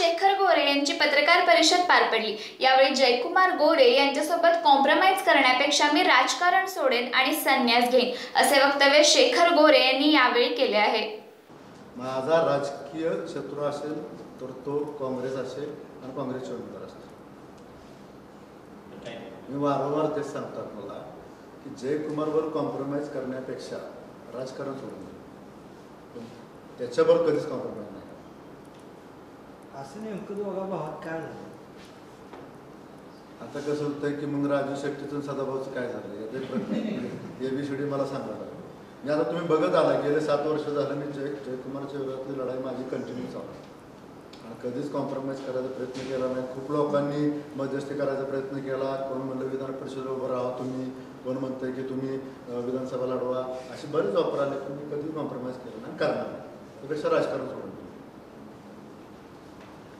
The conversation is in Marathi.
शेखर गोरे यांची पत्रकार परिषद पार पडली. यावेळी जयकुमार गोरे यांच्यासोबत कॉम्प्रोमाइज करण्यापेक्षा मी राजकारण सोडेन आणि संन्यास घेईन असे वक्तव्य शेखर गोरे यांनी यावेळी केले आहे. माझा राजकीय शत्रू असेल तर तो काँग्रेस असेल आणि काँग्रेसचे उमेदवार असतील. मी वारंवार तेच सांगतात मला की जयकुमारवर कॉम्प्रोमाइज करण्यापेक्षा राजकारण सोडून त्याच्यावर कधीच कॉम्प्रोमाइज नाही. असं नेमकं दोघा भावात काय झालं? आता कसं होतंय की मग राजू शेट्टीतून सदाभाऊचं काय झालं? एबीसीडी मला सांगा मी आता तुम्ही बघत आला गेले सात वर्ष झालं मी जय जयकुमारच्या विरोधातली लढाई माझी कंटिन्यू चालू आणि कधीच कॉम्प्रोमाइज करायचा प्रयत्न केला नाही. खूप लोकांनी मध्यस्थी करायचा प्रयत्न केला. कोण म्हणलं विधान परिषदेवर उभं राहा तुम्ही. कोण म्हणतंय की तुम्ही विधानसभा लढवा. असे बरेच वापर आले पण मी कधीच कॉम्प्रोमाइज केलं नाही. करणार त्यापेक्षा राजकारण सोडून दिलं.